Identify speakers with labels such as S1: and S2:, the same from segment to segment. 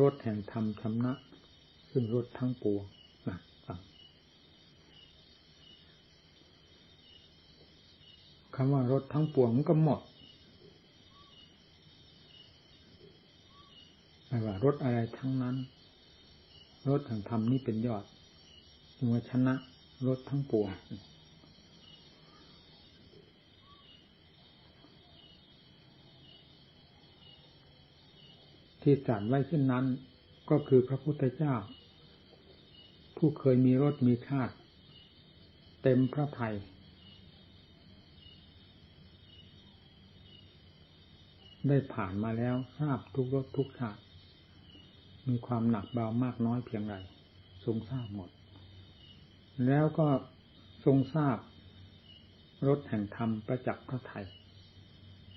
S1: รถแห่งธรรมชำนะ ซึ่งรถทั้งปวงนะคำว่ารถทั้งปวงมันก็หมดไม่ว่ารถอะไรทั้งนั้นรถแห่งธรรมนี่เป็นยอดจึงว่าชนะรถทั้งปวง ที่ตรัสไว้เช่นนั้น ก็คือพระพุทธเจ้า ผู้เคยมีรถมีชาติ เต็มพระไทยได้ผ่านมาแล้วทราบทุกรถทุกชาติมีความหนักเบามากน้อยเพียงไรทรงทราบหมด แล้วก็ทรงทราบรถแห่งธรรมประจักษ์พระไทย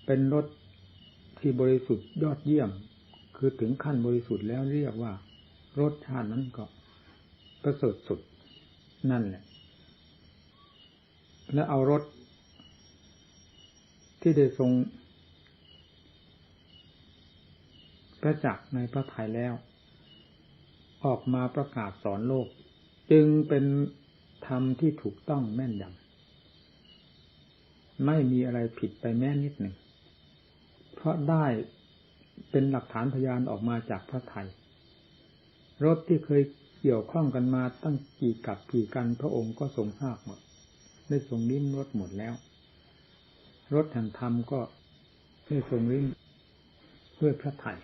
S1: เป็นรถที่บริสุทธิ์ยอดเยี่ยม คือถึงขั้นบริสุทธิ์แล้วเรียกว่า รสชาตินั้นก็ประเสริฐสุดนั่นแหละ และเอารถที่ได้ทรงประจักษ์ในพระทัยแล้ว ออกมาประกาศสอนโลก จึงเป็นธรรมที่ถูกต้องแม่นยำไม่มีอะไรผิดไปแม้นิดหนึ่ง เพราะได้ เป็นหลักฐานพยานออกมาจากพระไทยรถที่เคยเกี่ยวข้องกันมาตั้งกี่กับกี่กันพระองค์ก็ทรงทราบหมด ได้ทรงลิ้มรถหมดแล้ว รถแห่งธรรมก็ได้ทรงลิ้มด้วยพระไทย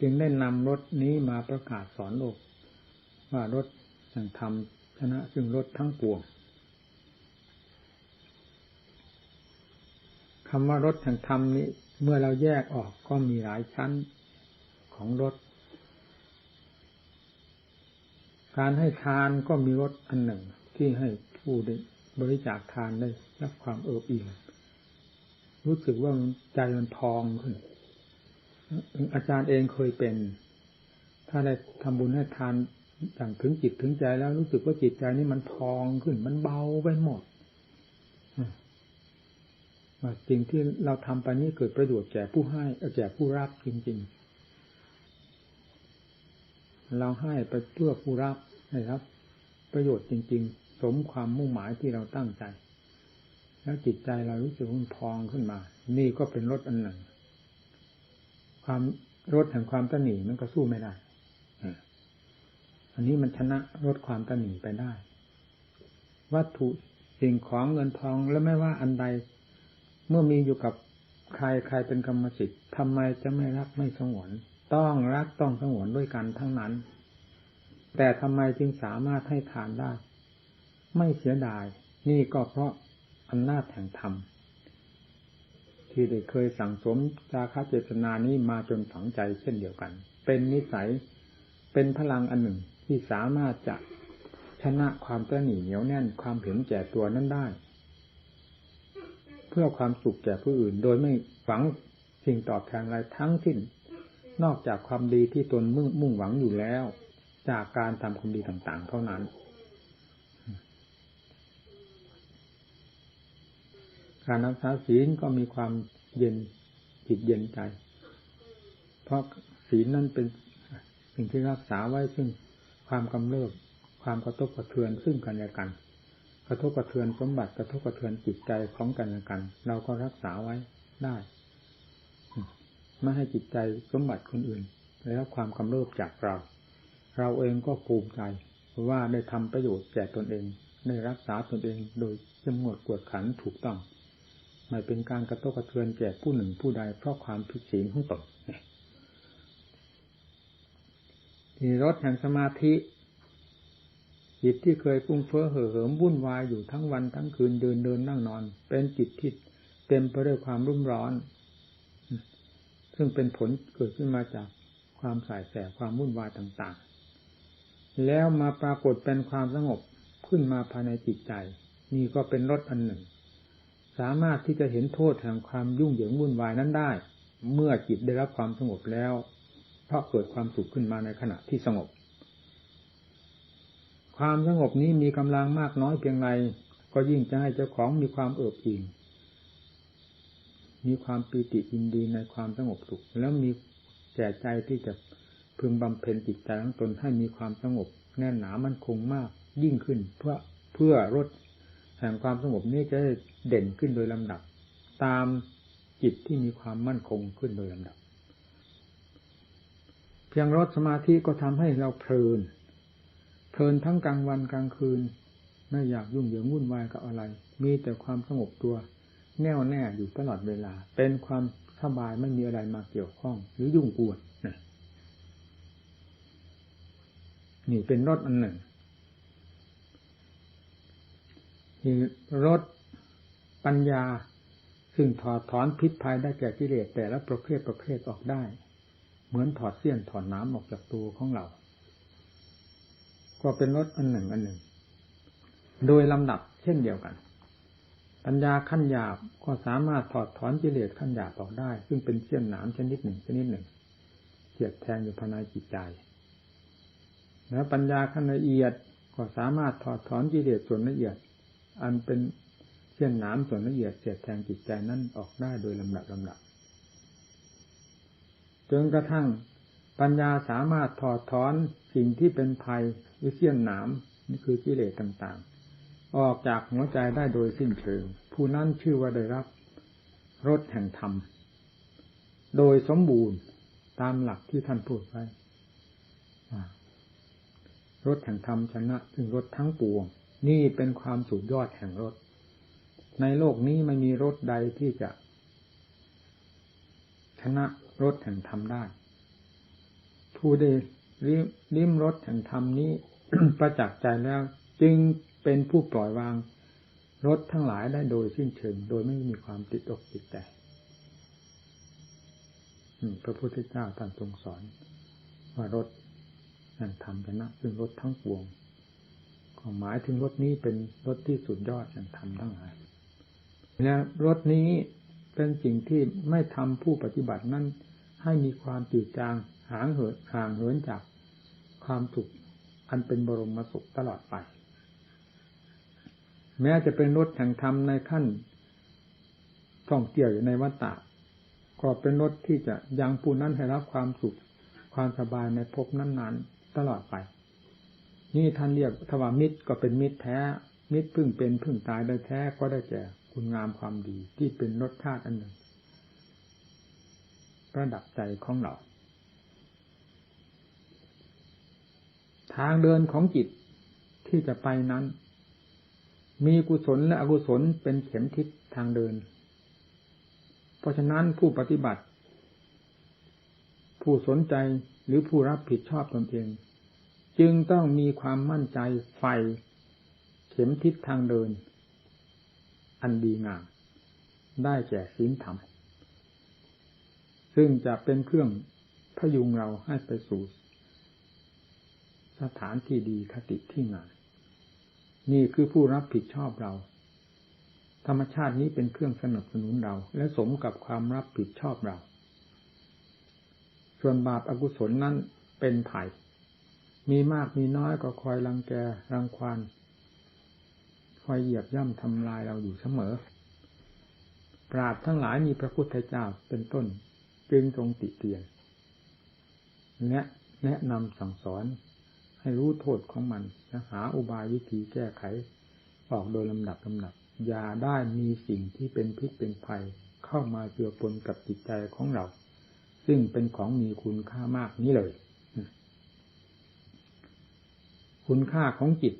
S1: จึงได้นำรถนี้มาประกาศสอนโลกว่ารถแห่งธรรมชนะซึ่งรถทั้งปวงำว่ารถแห่งธรรมนี้ เมื่อเราแยกออกก็มีหลายชั้นของรถการให้ทานก็มีรถอันหนึ่งที่ให้ผู้ได้บริจาคทานได้รับความเอิบอิ่มรู้สึกว่าใจมันพองขึ้น อาจารย์เองเคยเป็น ถ้าได้ทำบุญให้ทานอย่างถึงจิตถึงใจแล้วรู้สึกว่าจิตใจนี่มันพองขึ้น มันเบาไปหมด สิ่งที่เราทำไปนี้เกิดประโยชน์แก่ผู้ให้แก่ผู้รับจริง ๆ เราให้ไปเพื่อผู้รับนะครับ ประโยชน์จริง ๆ สมความมุ่งหมายที่เราตั้งใจ แล้วจิตใจเรารู้สึกมันพองขึ้นมา นี่ก็เป็นรถอันหนึ่ง ความรถแห่งความตนีมันก็สู้ไม่ได้อันนี้มันชนะรถความตนีไปได้ วัตถุสิ่งของเงินทองแล้วไม่ว่าอันใด เมื่อมีอยู่กับใครใครเป็นกรรมสิทธิ์ทำไมจะไม่รักไม่สงวน ต้องรักต้องสงวนด้วยกันทั้งนั้น แต่ทำไมจึงสามารถให้ทานได้ ไม่เสียดาย นี่ก็เพราะอำนาจแห่งธรรมที่ได้เคยสั่งสมจาคาเจตนานี้มาจนฝังใจเช่นเดียวกัน เป็นนิสัยเป็นพลังอันหนึ่งที่สามารถจะชนะความตนีเหนียวแน่นความเห็นแก่ตัวนั้นได้ พื่อความสุขแก่ผู้อื่น โดยไม่หวังสิ่งตอบแทนอะไรทั้งสิ้น นอกจากความดีที่ตนมุ่งมุ่งหวังอยู่แล้ว จากการทำความดีต่าง ๆ เท่านั้น การรักษาศีลก็มีความเย็นจิตเย็นใจ เพราะศีลนั้นเป็นสิ่งที่รักษาไว้ซึ่งความกำเริบความกระทบกระเทือนซึ่งกันและกัน กระทบกระเทือนสมบัติกระทบกระเทือนจิตใจของกันและกัน เราก็รักษาไว้ได้ไม่ให้จิตใจสมบัติคนอื่นแล้วความกำเริบจากเรา เราเองก็ภูมิใจว่าได้ทำประโยชน์แก่ตนเอง ได้รักษาตนเองโดยเข้มงวดกวดขันถูกต้องไม่เป็นการกระทบกระเทือนแก่ผู้หนึ่งผู้ใดเพราะความผิดศีลของตนที่รถแห่งสมาธิ จิตที่เคยฟุ้งเฟ้อเห่อเหิมวุ่นวายอยู่ทั้งวันทั้งคืนเดินเดินนั่งนอน เป็นจิตที่เต็มไปด้วยความรุ่มร้อน ซึ่งเป็นผลเกิดขึ้นมาจากความสายแสบความวุ่นวายต่างๆ แล้วมาปรากฏเป็นความสงบขึ้นมาภายในจิตใจ นี่ก็เป็นรสอันหนึ่ง สามารถที่จะเห็นโทษแห่งความยุ่งเหยิงวุ่นวายนั้นได้ เมื่อจิตได้รับความสงบแล้ว เพราะเกิดความสุขขึ้นมาในขณะที่สงบ ความสงบนี้มีกำลังมากน้อยเพียงไรก็ยิ่งจะให้เจ้าของมีความเอิบอิ่มมีความปีติยินดีในความสงบสุข แล้วมีแก่ใจที่จะพึงบำเพ็ญจิตใจของตนให้มีความสงบ แน่นหนามันคงมากยิ่งขึ้น เพื่อเพื่อลดแห่งความสงบนี้จะเด่นขึ้นโดยลำดับ ตามจิตที่มีความมั่นคงขึ้นโดยลำดับ เพียงรถสมาธิก็ทำให้เราเพลิน เพลินทั้งกลางวันกลางคืน ไม่อยากยุ่งเหยิงวุ่นวายกับอะไร มีแต่ความสงบตัว แน่วแน่อยู่ตลอดเวลา เป็นความสบายไม่มีอะไรมาเกี่ยวข้อง หรือยุ่งกวนนี่เป็นรถอันหนึ่งนี่รถปัญญาซึ่งถอดถอนพิษภัยได้แก่กิเลสแต่ละประเภทประเภทออกได้ เหมือนถอดเสี้ยนถอดน้ำออกจากตัวของเรา ก็เป็นรถอันหนึ่งอันหนึ่ง โดยลำดับเช่นเดียวกัน ปัญญาขั้นหยาบก็สามารถถอดถอนกิเลสขั้นหยาบออกได้ ซึ่งเป็นเสี้ยนหนามชนิดหนึ่งชนิดหนึ่งเสียดแทงอยู่ภายในจิตใจ แล้วปัญญาขั้นละเอียดก็สามารถถอดถอนกิเลสส่วนละเอียด อันเป็นเช่นน้ำส่วนละเอียดเสียดแทงจิตใจนั่นออกได้โดยลำดับลำดับจนกระทั่ง ปัญญาสามารถถอดถอนสิ่งที่เป็นภัยวิเสี้ยนหนามนี่คือกิเลสต่างๆ ออกจากหัวใจได้โดยสิ้นเชิง ผู้นั้นชื่อว่าได้รับรสแห่งธรรม โดยสมบูรณ์ตามหลักที่ท่านพูดไว้รถแห่งธรรมชนะถึงรถทั้งปวง นี่เป็นความสุดยอดแห่งรถในโลกนี้ไม่มีรถใดที่จะชนะรถแห่งธรรมได้ ผู้ได้ริมรถแห่งธรรมนี้ ประจักษ์ใจแล้วจึงเป็นผู้ปล่อยวางรถทั้งหลายได้โดยสิ้นเชิงโดยไม่มีความติดอกติดใจพระพุทธเจ้าท่านทรงสอน ว่ารถแห่งธรรมชนะซึ่งรถทั้งปวงหมายถึงรถนี้เป็นรถที่สุดยอดแห่งธรรมทั้งหลายและรถนี้เป็นสิ่งที่ไม่ทำผู้ปฏิบัตินั้นให้มีความจืดจาง ห่างเหินห่างเหินจากความสุขอันเป็นบรมสุขตลอดไป แม้จะเป็นรถแห่งธรรมในขั้นท่องเที่ยวอยู่ในวัฏฏะก็เป็นรถที่จะยังผู้นั้นให้รับความสุขความสบายในภพนั้นๆ ตลอดไป นี่ท่านเรียกทวามิตรก็เป็นมิตรแท้ มิตรพึ่งเป็นพึ่งตายได้แท้ก็ได้แก่คุณงามความดีที่เป็นรสชาติอันหนึ่งระดับใจของเรา ทางเดินของจิตที่จะไปนั้น มีกุศลและอกุศลเป็นเข็มทิศทางเดิน เพราะฉะนั้นผู้ปฏิบัติ ผู้สนใจหรือผู้รับผิดชอบตนเอง จึงต้องมีความมั่นใจไฟ เข็มทิศทางเดิน อันดีงามได้แก่ศีลธรรม ซึ่งจะเป็นเครื่องพยุงเราให้ไปสู่ สถานที่ดีคติที่งามนี่คือผู้รับผิดชอบเรา ธรรมชาตินี้เป็นเครื่องสนับสนุนเรา และสมกับความรับผิดชอบเรา ส่วนบาปอากุศลนั้นเป็นไผ่มีมากมีน้อยก็คอยรังแกรังควานคอยเหยียบย่ำทำลายเราอยู่เสมอ ปราดทั้งหลายมีพระพุทธเจ้าเป็นต้น จึงทรงติเตียนแนะแนะนำสั่งสอน ให้รู้โทษของมันและหาอุบายวิธีแก้ไข ออกโดยลำดับลำดับอย่าได้มีสิ่งที่เป็นพิษเป็นภัยเข้ามาเจือปนกับจิตใจของเรา ซึ่งเป็นของมีคุณค่ามากนี้เลย คุณค่าของจิต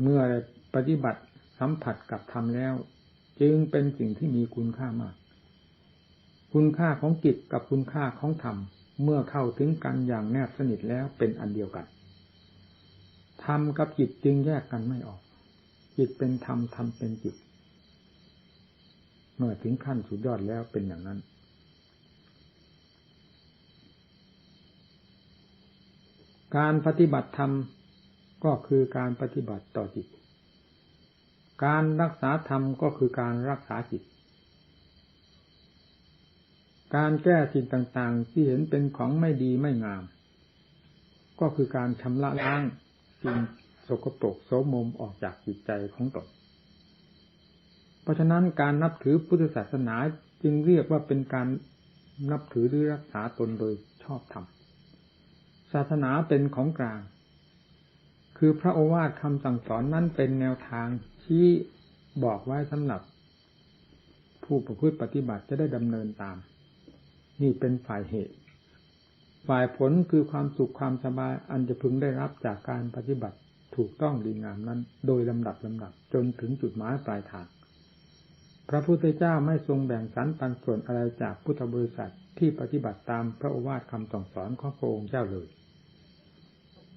S1: เมื่อปฏิบัติสัมผัสกับธรรมแล้ว จึงเป็นสิ่งที่มีคุณค่ามาก คุณค่าของจิตกับคุณค่าของธรรม เมื่อเข้าถึงกันอย่างแนบสนิทแล้วเป็นอันเดียวกัน ธรรมกับจิตจึงแยกกันไม่ออก จิตเป็นธรรมธรรมเป็นจิต เมื่อถึงขั้นสุดยอดแล้วเป็นอย่างนั้นการปฏิบัติธรรมก็คือการปฏิบัติต่อจิต การรักษาธรรมก็คือการรักษาจิต การแก้สิ่งต่างๆ ที่เห็นเป็นของไม่ดีไม่งาม ก็คือการชำระล้างสิ่งสกปรกโสมมออกจากจิตใจของตนเพราะฉะนั้นการนับถือพุทธศาสนาจึงเรียกว่าเป็นการนับถือหรือรักษาตนโดยชอบธรรมศาสนาเป็นของกลาง คือพระโอวาทคำสั่งสอนนั้นเป็นแนวทางที่บอกไว้สำหรับ ผู้ประพฤติปฏิบัติจะได้ดำเนินตาม นี่เป็นฝ่ายเหตุ ฝ่ายผลคือความสุขความสบายอันจะพึงได้รับจากการปฏิบัติถูกต้องดีงามนั้น โดยลำดับลำดับจนถึงจุดหมายปลายทาง พระพุทธเจ้าไม่ทรงแบ่งสรรปันส่วนอะไรจากพุทธบริษัทที่ปฏิบัติตามพระโอวาทคำสั่งสอนของพระองค์เจ้าเลย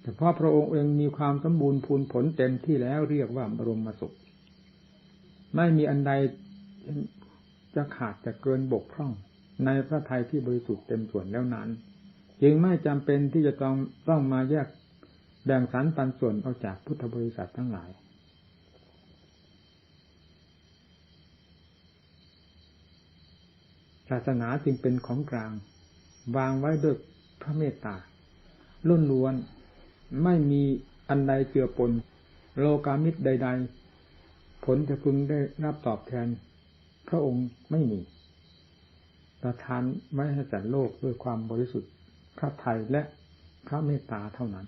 S1: แต่พราะพระองค์เองมีความสมบูรณ์พูนผลเต็มที่แล้วเรียกว่าบรมสุข ไม่มีอันใดจะขาดจะเกินบกพร่อง ในพระทัยที่บริสุทธิ์เต็มส่วนแล้วนั้น จึงไม่จำเป็นที่จะต้องต้องมาแยกแบ่งสรรปันส่วนออกจากพุทธบริษัททั้งหลาย ศาสนาจึงเป็นของกลาง วางไว้ด้วยพระเมตตาล้นล้วน ไม่มีอันใดเจือปน โลกามิตรใด ๆ ผลจะพึงได้รับตอบแทน พระองค์ไม่มี ประทานไว้ให้แต่โลกด้วยความบริสุทธิ์พระไทยและพระเมตตาเท่านั้น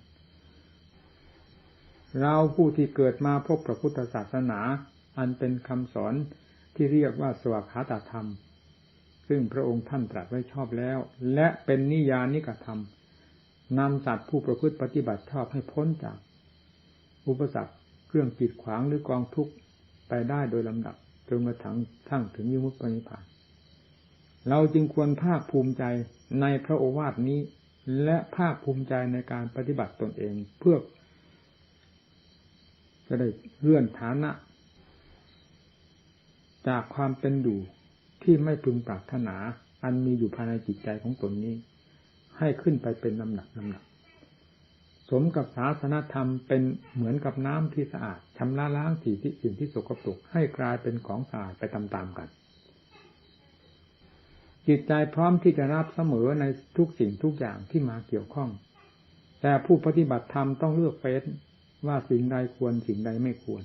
S1: เราผู้ที่เกิดมาพบพระพุทธศาสนา อันเป็นคำสอนที่เรียกว่าสวากขาตธรรม ซึ่งพระองค์ท่านตรัสไว้ชอบแล้ว และเป็นนิยานิกธรรมนำสัตว์ผู้ประพฤติปฏิบัติชอบให้พ้นจาก อุปสรรคเครื่องจิดขวางหรือกองทุกข์ไปได้โดยลำดับจนกระทั่งทั้งถึงยมุตติภาน เราจึงควรภาคภูมิใจในพระโอวาทนี้ และภาคภูมิใจในการปฏิบัติตนเองเพื่อ จะได้เลื่อนฐานะ จากความเป็นอยู่ที่ไม่พึงปรารถนา อันมีอยู่ภายในจิตใจของตนนี้ ให้ขึ้นไปเป็นลำหนักลำหนักสมกับศาสนธรรมเป็นเหมือนกับน้ำที่สะอาดชำระล้างสิ่งที่สิ่งที่สกปรกให้กลายเป็นของสะอาดไปตามๆกัน จิตใจพร้อมที่จะรับเสมอในทุกสิ่งทุกอย่างที่มาเกี่ยวข้อง แต่ผู้ปฏิบัติธรรมต้องเลือกเฟ้นว่าสิ่งใดควรสิ่งใดไม่ควร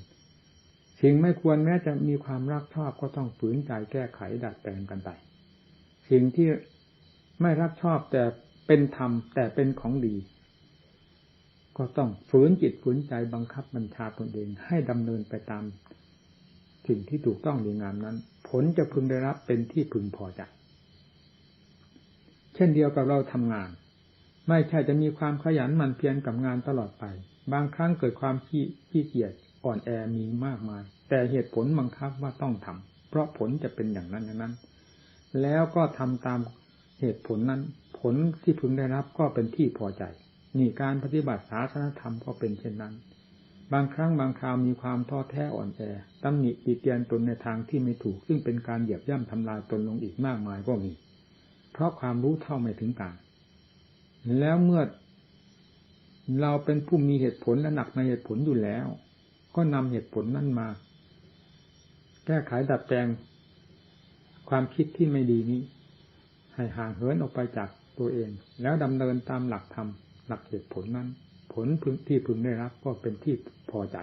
S1: สิ่งไม่ควรแม้จะมีความรักชอบก็ต้องฝืนใจแก้ไขดัดแปลงกันไป สิ่งที่ไม่รักชอบแต่เป็นธรรมแต่เป็นของดี ก็ต้องฝืนจิตฝืนใจบังคับบัญชาตนเองให้ดำเนินไปตาม สิ่งที่ถูกต้องดีงามนั้น ผลจะพึงได้รับเป็นที่พึงพอใจ เช่นเดียวกับเราทำงาน ไม่ใช่จะมีความขยันหมั่นเพียรกับงานตลอดไป บางครั้งเกิดความขี้ขี้เกียจอ่อนแอมีมากมาย แต่เหตุผลบังคับว่าต้องทำเพราะผลจะเป็นอย่างนั้นอย่างนั้น แล้วก็ทำตามเหตุผลนั้น ผลที่พึงได้รับก็เป็นที่พอใจนี่การปฏิบัติศาสนธรรมก็เป็นเช่นนั้น บางครั้งบางคราวมีความท้อแท้อ่อนแอตำหนิติเตียนตนในทางที่ไม่ถูก ซึ่งเป็นการเหยียบย่ำทำลายตนลงอีกมากมายก็มี เพราะความรู้เท่าไม่ถึงการ แล้วเมื่อเราเป็นผู้มีเหตุผลและหนักในเหตุผลอยู่แล้ว ก็นำเหตุผลนั้นมา แก้ไขดัดแปลง ความคิดที่ไม่ดีนี้ ให้ห่างเหินออกไปจากตัวเอง แล้วดำเนินตามหลักธรรมหลักเหตุผลนั้น ผลที่พึงได้รับก็เป็นที่พอใจ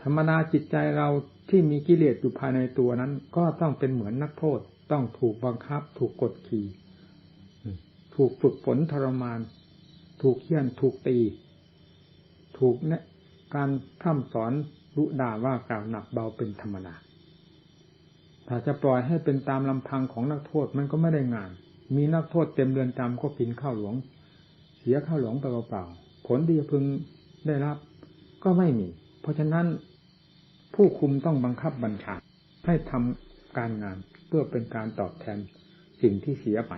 S1: ธรรมนาจิตใจเราที่มีกิเลสอยู่ภายในตัวนั้น ก็ต้องเป็นเหมือนนักโทษ ต้องถูกบังคับ ถูกกดขี่ ถูกฝึกฝนทรมาน ถูกเคี่ยนถูกตี ถูกเนี่ยการพร่ำสอนรุด่าว่ากล่าวหนักเบาเป็นธรรมดาถ้าจะปล่อยให้เป็นตามลำพังของนักโทษมันก็ไม่ได้งาน มีนักโทษเต็มเรือนจำก็กินข้าวหลวง เสียข้าวหลวงไปเปล่าๆผลที่จะพึงได้รับ ก็ไม่มี เพราะฉะนั้นผู้คุมต้องบังคับบัญชาให้ทำการงาน เพื่อเป็นการตอบแทนสิ่งที่เสียไป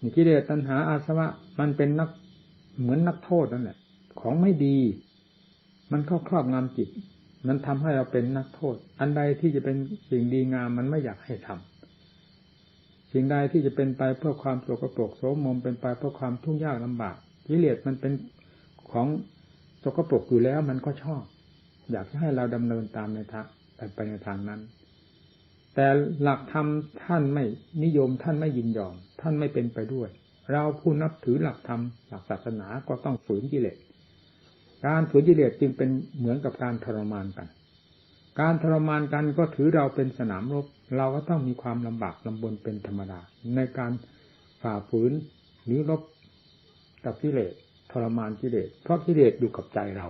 S1: นี่กิเลสตัณหาอาสวะมันเป็นนักเหมือนนักโทษนั่นแหละ ของไม่ดี มันเข้าครอบงำจิต มันทำให้เราเป็นนักโทษ อันใดที่จะเป็นสิ่งดีงามมันไม่อยากให้ทำสิ่งใดที่จะเป็นไปเพื่อความโศกโปรกโสมมเป็นไปเพื่อความทุกข์ยากลำบากกิเลสมันเป็นของโศกโปรกอยู่แล้วมันก็ชอบ อยากให้เราดำเนินตามในทางไปในทางนั้น แต่หลักธรรมท่านไม่นิยมท่านไม่ยินยอม ท่านไม่เป็นไปด้วย เราผู้นับถือหลักธรรมหลักศาสนาก็ต้องฝืนกิเลสการฝืนกิเลสจึงเป็นเหมือนกับการทรมานกัน การทรมานกันก็ถือเราเป็นสนามรบ เราก็ต้องมีความลำบากลำบนเป็นธรรมดา ในการฝ่าฝืนหรือรบกับกิเลสทรมานกิเลสเพราะกิเลสอยู่กับใจเรา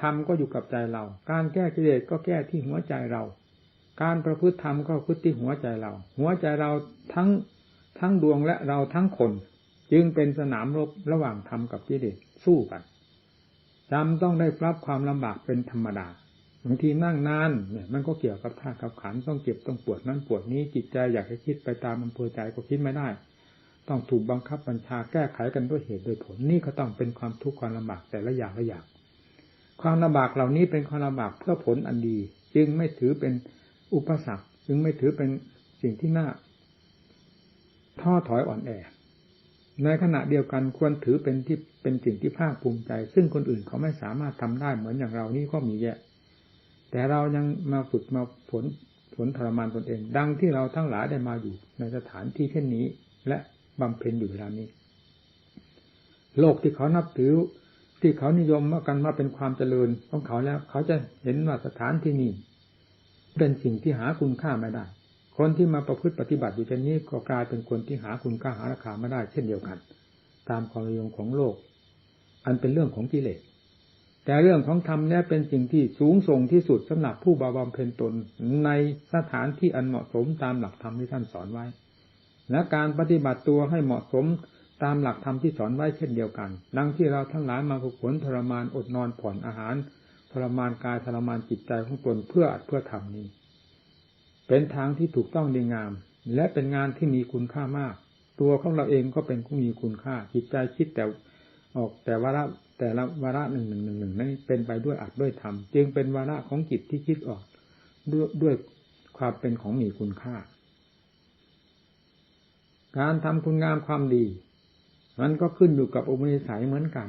S1: ธรรมก็อยู่กับใจเรา การแก้กิเลสก็แก้ที่หัวใจเรา การประพฤติธรรมก็พฤติที่หัวใจเรา หัวใจเราทั้งทั้งดวงและเราทั้งคน จึงเป็นสนามรบระหว่างธรรมกับกิเลสสู้กันจำต้องได้รับความลำบากเป็นธรรมดาบางทีนั่งนานเนี่ยมันก็เกี่ยวกับท่ากับขันต้องเจ็บต้องปวดนั้นปวดนี้จิตใจอยากให้คิดไปตามอำเภอใจก็คิดไม่ได้ ต้องถูกบังคับบัญชาแก้ไขกันด้วยเหตุด้วยผลนี่ก็ต้องเป็นความทุกข์ความลำบากแต่ละอย่างละอย่างความลำบากเหล่านี้เป็นความลำบากเพื่อผลอันดี จึงไม่ถือเป็น อุปสรรคจึงไม่ถือเป็นสิ่งที่น่าท้อถอยอ่อนแอ ในขณะเดียวกันควรถือเป็นที่เป็นสิ่งที่ภาคภูมิใจ ซึ่งคนอื่นเขาไม่สามารถทำได้เหมือนอย่างเรานี่ก็มีแยะ แต่เรายังมาฝึกมาผลผลทรมานตนเอง ดังที่เราทั้งหลายได้มาอยู่ ในสถานที่เช่นนี้ และบำเพ็ญอยู่เวลานี้ โลกที่เขานับถือที่เขานิยมว่ากันว่าเป็นความเจริญของเขาแล้ว เขาจะเห็นว่าสถานที่นี้ เป็นสิ่งที่หาคุณค่าไม่ได้ คนที่มาประพฤติปฏิบัติอยู่เช่นนี้ก็กลายเป็นคนที่หาคุณค่าหาราคาไม่ได้ เช่นเดียวกัน ตามความนิยมของโลก อันเป็นเรื่องของกิเลสแต่เรื่องของธรรมเนี่ยเป็นสิ่งที่สูงส่งที่สุดสำหรับผู้บาบำเพ็ญตนในสถานที่อันเหมาะสมตามหลักธรรมที่ท่านสอนไว้ และการปฏิบัติตัวให้เหมาะสมตามหลักธรรมที่สอนไว้เช่นเดียวกัน ดังที่เราทั้งหลายมาฝึกฝนทรมานอดนอนผ่อนอาหาร รมานกายทรมานจิตใจของตนเพื่ออัดเพื่อทำนี้ เป็นทางที่ถูกต้องดีงาม และเป็นงานที่มีคุณค่ามาก ตัวของเราเองก็เป็นผู้มีคุณค่า จิตใจคิดแต่ออกแต่ว่าแต่ละวาระหนึ่งหนึ่งหนึ่งหนึ่งนั้นเป็นไปด้วยอัดด้วยธรรมจึงเป็นวาระของจิตที่คิดออกด้วยด้วยความเป็นของมีคุณค่า การทำคุณงามความดี มันก็ขึ้นอยู่กับอุปนิสัยเหมือนกัน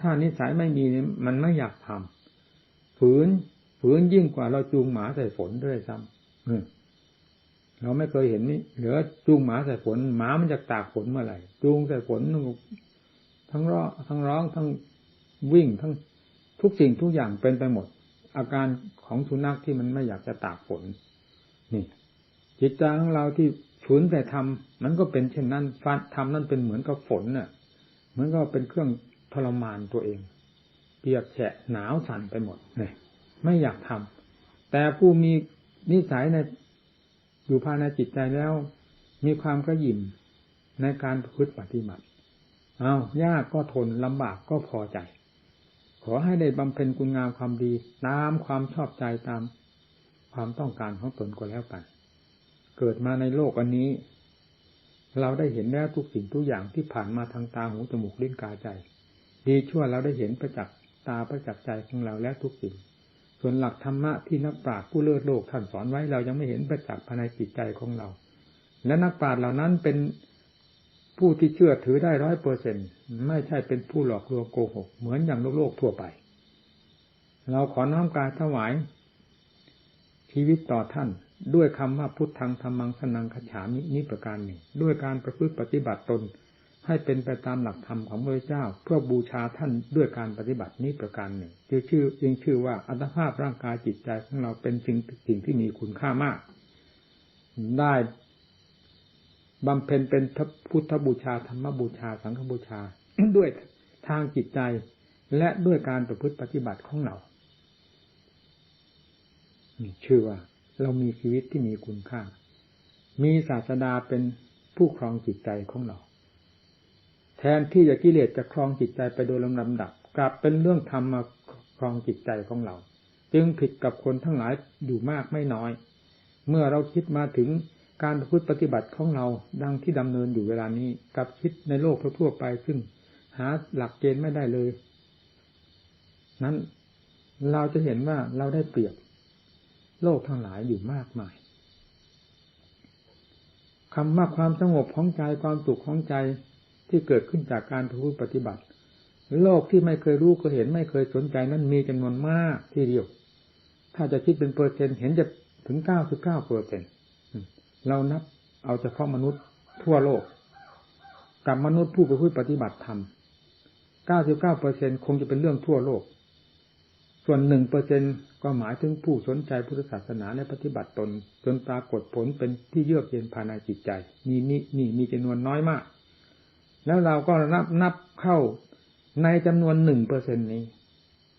S1: ถ้านิสัยไม่มีมันไม่อยากทำ ฝืน ฝืนยิ่งกว่าเราจูงหมาใส่ฝนด้วยซ้ำเราไม่เคยเห็นนี่เหลือจูงหมาใส่ฝนหมามันจะตากฝนเมื่อไหร่จูงใส่ฝนทั้งร้องทั้งร้องทั้งวิ่งทั้งทุกสิ่งทุกอย่างเป็นไปหมด อาการของสุนัขที่มันไม่อยากจะตากฝนนี่ จิตใจของเราที่ฝืนแต่ทำมันก็เป็นเช่นนั้นฟันทำนั่นเป็นเหมือนกับฝนเน่ะ เหมือนก็เป็นเครื่องทรมานตัวเอง เปียกแฉะหนาวสั่นไปหมดเนี่ยไม่อยากทำแต่ผู้มีนิสัยในอยู่ภายในจิตใจแล้ว มีความกระยิมในการพฤติปฏิบัติเอายากก็ทนลำบากก็พอใจ ขอให้ได้บำเพ็ญคุณงามความดีตามความชอบใจตามความต้องการของตนก็แล้วกัน เกิดมาในโลกอันนี้ เราได้เห็นแล้วทุกสิ่งทุกอย่างที่ผ่านมาทางตาหูจมูกลิ้นกายใจ ดีชั่วเราได้เห็นประจักษ์ ตาประจักษ์ใจของเราแล้วทุกสิ่ง ส่วนหลักธรรมะที่นักปราชญ์ผู้เลิศโลกท่านสอนไว้เรายังไม่เห็นประจักษ์ภายในจิตใจของเรา และนักปราชญ์เหล่านั้นเป็นผู้ที่เชื่อถือได้ร้อยเปอร์เซ็นไม่ใช่เป็นผู้หลอกลวงโกหก เหมือนอย่างโลกโลกทั่วไป เราขอน้อมกายถวาย ชีวิตต่อท่านด้วยคำว่าพุทธังธรรมังสนังขฉามินี้ประการหนึ่ง ด้วยการประพฤติปฏิบัติตน ให้เป็นไปตามหลักธรรมของพระเจ้า เพื่อบูชาท่านด้วยการปฏิบัตินี้ประการหนึ่งจึงชื่อจึงชื่อว่าอัตภาพร่างกายจิตใจของเราเป็นสิ่งสิ่งที่มีคุณค่ามาก ได้บำเพ็ญเป็นพุทธบูชาธรรมบูชา สังฆบูชาด้วยทางจิตใจและด้วยการประพฤติปฏิบัติของเราชื่อว่า เรามีชีวิตที่มีคุณค่า มีศาสดาเป็นผู้ครองจิตใจของเรา แทนที่จะกิเลสจะครองจิตใจไปโดยลำดับ กลับเป็นเรื่องธรรมมาครองจิตใจของเรา จึงผิดกับคนทั้งหลายอยู่มากไม่น้อย เมื่อเราคิดมาถึงการพูดปฏิบัติของเราดังที่ดำเนินอยู่เวลานี้กับคิดในโลกทั่วไปซึ่งหาหลักเกณฑ์ไม่ได้เลย นั้นเราจะเห็นว่าเราได้เปรียบโลกทั้งหลายอยู่มากมายคำว่าความสงบของใจความสุขของใจ ที่เกิดขึ้นจากการพูดปฏิบัติ โลกที่ไม่เคยรู้เคยเห็นไม่เคยสนใจนั้นมีจำนวนมากที่เดียว ถ้าจะคิดเป็นเปอร์เซ็นต์เห็นจะถึงเก้าสิบเก้าเปอร์เซ็นต์เรานับเอาเฉพาะมนุษย์ทั่วโลก กับมนุษย์ผู้ไปพูดปฏิบัติธรรม99เปอร์เซ็นคงจะเป็นเรื่องทั่วโลก ส่วนหนึ่งเปอร์เซ็นก็หมายถึงผู้สนใจพุทธศาสนาและปฏิบัติตน จนปรากฏผลเป็นที่เยือกเย็นภายในจิตใจ นี่นี่นี่มีจำนวนน้อยมาก แล้วเราก็นับนับเข้าในจำนวนหนึ่งเปอร์เซ็นนี้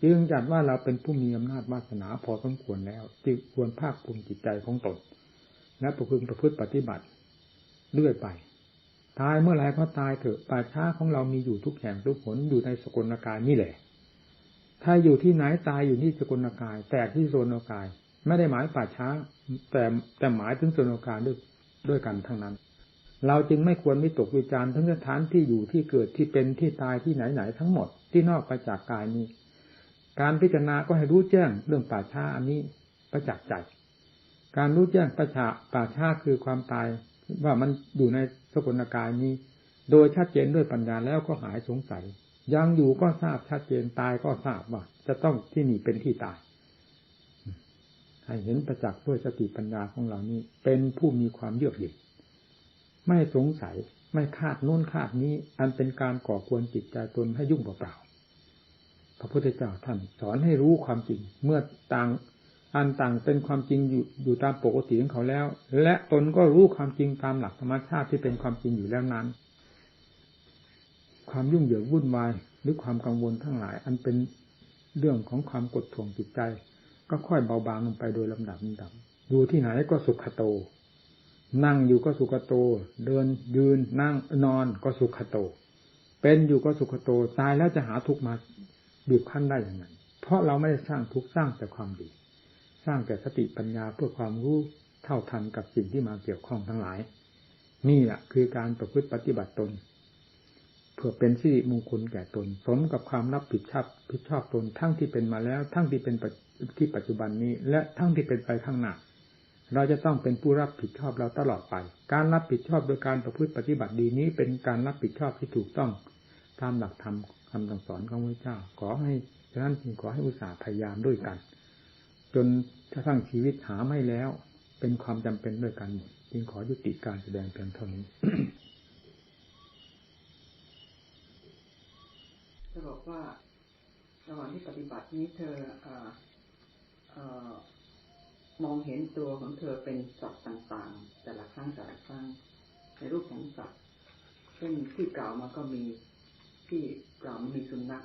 S1: จึงจัดว่าเราเป็นผู้มีอำนาจวาสนาพอสมควรแล้ว จึงควรภาคภูมิจิตใจของตน และประพฤติประพฤติปฏิบัติเรื่อยไป ตายเมื่อไรก็ตายเถอะป่าช้าของเรามีอยู่ทุกแห่งทุกผลอยู่ในสกลกายนี่แหละ ถ้าอยู่ที่ไหนตายอยู่ที่สกลกาย แตกที่โซนกาย ไม่ได้หมายป่าช้า แต่แต่หมายถึงโซนกายด้วยด้วยกันทั้งนั้น เราจึงไม่ควรมิตกวิจารณ์ทั้งสถานที่อยู่ที่เกิดที่เป็นที่ตายที่ไหนไหนทั้งหมดที่นอกไปจากกายนี้ การพิจารณาก็ให้รู้แจ้งเรื่องป่าช้าอันนี้ประจักษ์ใจ การรู้แจ้งประชาป่าช้าคือความตายว่ามันอยู่ในสกลกายนี้ โดยชัดเจนด้วยปัญญาแล้วก็หายสงสัย ยังอยู่ก็ทราบชัดเจนตายก็ทราบว่า จะต้องที่นี่เป็นที่ตาย ให้เห็นประจักษ์ด้วยสติปัญญาของเรานี้ เป็นผู้มีความเยือกเย็น ไม่สงสัยไม่คาดโน้นคาดนี้ อันเป็นการก่อกวนจิตใจตนให้ยุ่งเปล่าๆพระพุทธเจ้าท่านสอนให้รู้ความจริง เมื่อต่างอันต่างเป็นความจริงอยู่อยู่ตามปกติของเขาแล้ว และตนก็รู้ความจริงตามหลักธรรมชาติที่เป็นความจริงอยู่แล้วนั้น ความยุ่งเหยิงวุ่นวายหรือความกังวลทั้งหลาย อันเป็นเรื่องของความกดท่วงจิตใจ ก็ค่อยเบาบางลงไปโดยลำดับลำดับอยู่ที่ไหนก็สุขโต นั่งอยู่ก็สุขโต เดินยืนนั่งนอนก็สุขโต เป็นอยู่ก็สุขโต ตายแล้วจะหาทุกข์มาบีบคั้นได้อย่างไรเพราะเราไม่ได้สร้างทุกข์สร้างแต่ความดี สร้างแต่สติปัญญาเพื่อความรู้เท่าทันกับสิ่งที่มาเกี่ยวข้องทั้งหลาย นี่แหละคือการประพฤติปฏิบัติตน เพื่อเป็นสิริมงคลแก่ตน สมกับความรับผิดชอบผิดชอบตนทั้งที่เป็นมาแล้ว ทั้งที่เป็นที่ปัจจุบันนี้ และทั้งที่เป็นไปข้างหน้า เราจะต้องเป็นผู้รับผิดชอบเราตลอดไป การรับผิดชอบโดยการประพฤติปฏิบัติดีนี้ เป็นการรับผิดชอบที่ถูกต้องตามหลักธรรมคำสอนของพระเจ้า ขอให้ฉะนั้นจึงขอให้อุตสาห์พยายามด้วยกัน จนถ้าทั้งชีวิตหาไม่แล้ว เป็นความจำเป็นด้วยกันจึงขอยุติการแสดงเพียงเท่านี้
S2: จะบอกว่าระหว่างที่ปฏิบัตินี้เธอออเออ มองเห็นตัวของเธอเป็นสัตว์ต่างๆ แต่ละครั้งแต่ละครั้ง ในรูปของสัตว์ซึ่งที่กล่าวมาก็มีที่กล่าวมามีสุนัข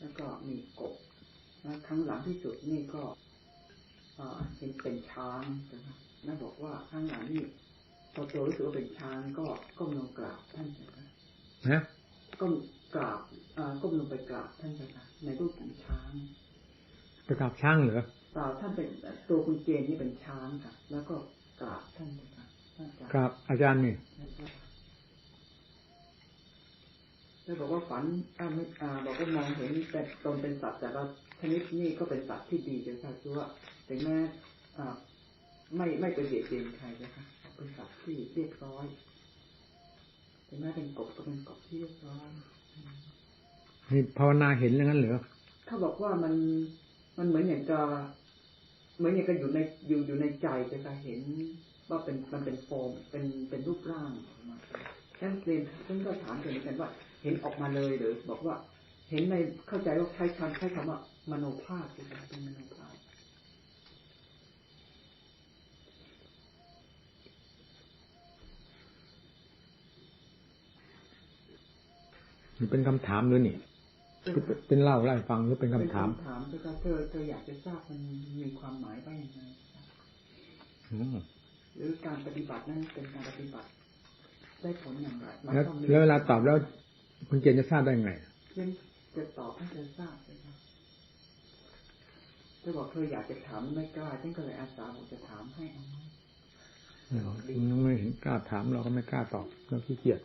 S2: แล้วก็มีกบและครั้งหลังที่สุดนี่ก็เอ่อเห็นเป็นช้างนะครับนั่นบอกว่าครั้งหลังนี่พอตัวรู้สึกว่าเป็นช้างก็ก้มลงกราบท่านนะครับ
S1: นะ
S2: ก้มกราบอ่าก้มลงไปกราบท่านเจ้าค่ะในรูปของช้าง
S1: ไปกราบช่างเหรอ
S2: เปล่าท่านเป็นตัวคุณเจนนี่เป็นช้างค่ะ แล้วก็กราบท่านเจ้าค่ะท่านกราบ
S1: กราบอาจารย์นี่
S2: แล้วบอกว่าฝันอ่าไม่อ่าบอกว่ามองเห็นแต่ตนเป็นสัตว์แต่ละชนิดนี่ก็เป็นสัตว์ที่ดีเจ้าค่ะคือว่าถึงแม้อ่าไม่ไม่ไปเบียดเบียนใครเจ้าค่ะเป็นสัตว์ที่เรียบร้อยถึงแม้เป็นกบก็เป็นกบที่เรียบร้อย
S1: นี่ภาวนาเห็นอย่างนั้นเหรอ
S2: เขาบอกว่ามันมันเหมือนอย่างจะเห มือนอย่างก็อยู่ในอยู่อยู่ในใจจะค่ะเห็นว่าเป็นมันเป็นโฟมเป็นเป็นรูปร่างออกมานเรียนฉันก็ถามเธอเหมือนกันว่า เห็นออกมาเลยหรือบอกว่า เห็นในเข้าใจว่าใช้คำใช้คำว่ามโนภาพจะเป็นมโนภาพ
S1: นี่เป็นคำถามหรือนี่ เป็นเป็นเล่าไล่ฟังหรือเป็นคำถาม
S2: เป็นคำถามเธอเธอเธออยากจะทราบมันมีความหมายว่าอย่างไร
S1: อืม
S2: หรือการปฏิบัตินั้นเป็นการปฏิบัติ ได้ผลอย่างไรมัน
S1: แล้ว
S2: ต้องมี
S1: แล้วเวลาตอบแล้ว คุณเจนจะทราบได้ไง
S2: เช่นจะตอบให้เธอทราบเลยครับเธอบอกเธออยากจะถามไม่กล้าฉันก็เลยอาสาบอกจะถามให้เอาไหม
S1: เราไม่เห็นกล้าถามเราก็ไม่กล้าตอบเราขี้เกียจ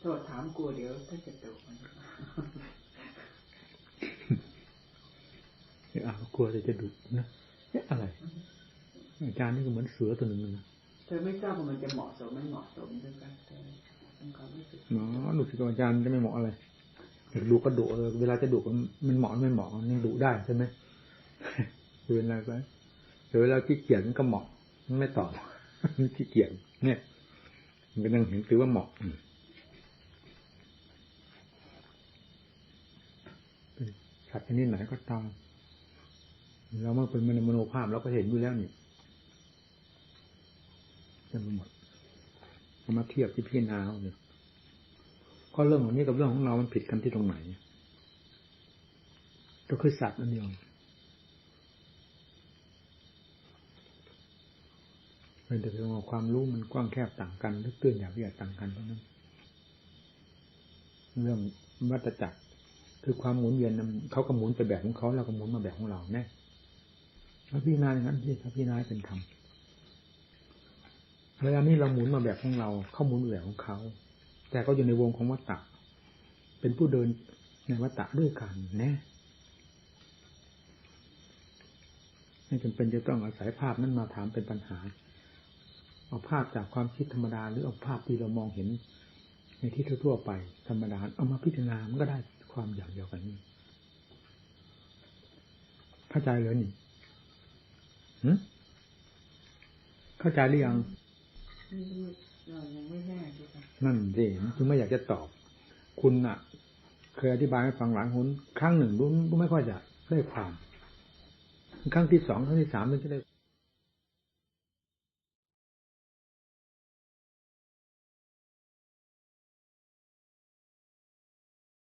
S2: เธอถามกลัวเดี๋ยวท่านจะตกมัน
S1: เอ้าวกลัวจะจะดุนะเอ๊ะอะไรอาจารย์นี่ก็เหมือนเสือตัวหนึ่งนะ
S2: เธอไม่ทราบว่ามันจะเหมาะสมไม่เหมาะสมด้วยกันเธอต้องความรู้สึก
S1: เนาะดุสิกับอาจารย์จะไม่เหมาะอะไรดุก็ดุเออเวลาจะดุก็มันเหมาะไม่เหมาะมันยังดุได้ใช่ไหมเวลาไปเดี๋ยวเวลาขี้เกียจมันก็เหมาะมันไม่ตอบมันขี้เกียจเนี่ย มันก็ยังเห็นถือว่าเหมาะอืม สัตว์ชนิดไหนก็ตามเราเมื่อเป็นมโนภาพเราก็เห็นอยู่แล้วนี่เต็มไปหมดเอามาเทียบที่พี่นาเอาเนี่ยก็เรื่องของนี้กับเรื่องของเรา มันผิดกันที่ตรงไหน ก็คือสัตว์อันเดียวเป็นแต่เพียงว่าความรู้มันกว้างแคบต่างกันลึกตื้นหยาบละเอียดต่างกันเท่านั้น เรื่องวัฏจักร คือความหมุนเวียนเขาก็หมุนไปแบบของเขาเราก็หมุนมาแบบของเราแน่ถ้าพี่นายอย่างนั้นที่ถ้าพี่นายเป็นธรรมเวลานี้เราหมุนมาแบบของเรา เขาหมุนแบบของเขา แต่ก็อยู่ในวงของวัฏฏะเป็นผู้เดินในวัฏฏะด้วยกันแน่ไม่จำเป็นจะต้องอาศัยภาพนั้นมาถามเป็นปัญหา เอาภาพจากความคิดธรรมดา หรือเอาภาพที่เรามองเห็น ในที่ทั่วๆไปธรรมดาเอามาพิจารณามันก็ได้ ความอย่างเดียวกันนี่เข้าใจเลยนี่หึเข้าใจหรือยัง
S2: เรายังไม่แน่ดูค่ะ
S1: นั่นสิจึงไม่อยากจะตอบ คุณอะเคยอธิบายให้ฟังหลายหนครั้งหนึ่งรู้ไม่ค่อยจะได้ความ ครั้งที่สองครั้งที่สามถึงจะได้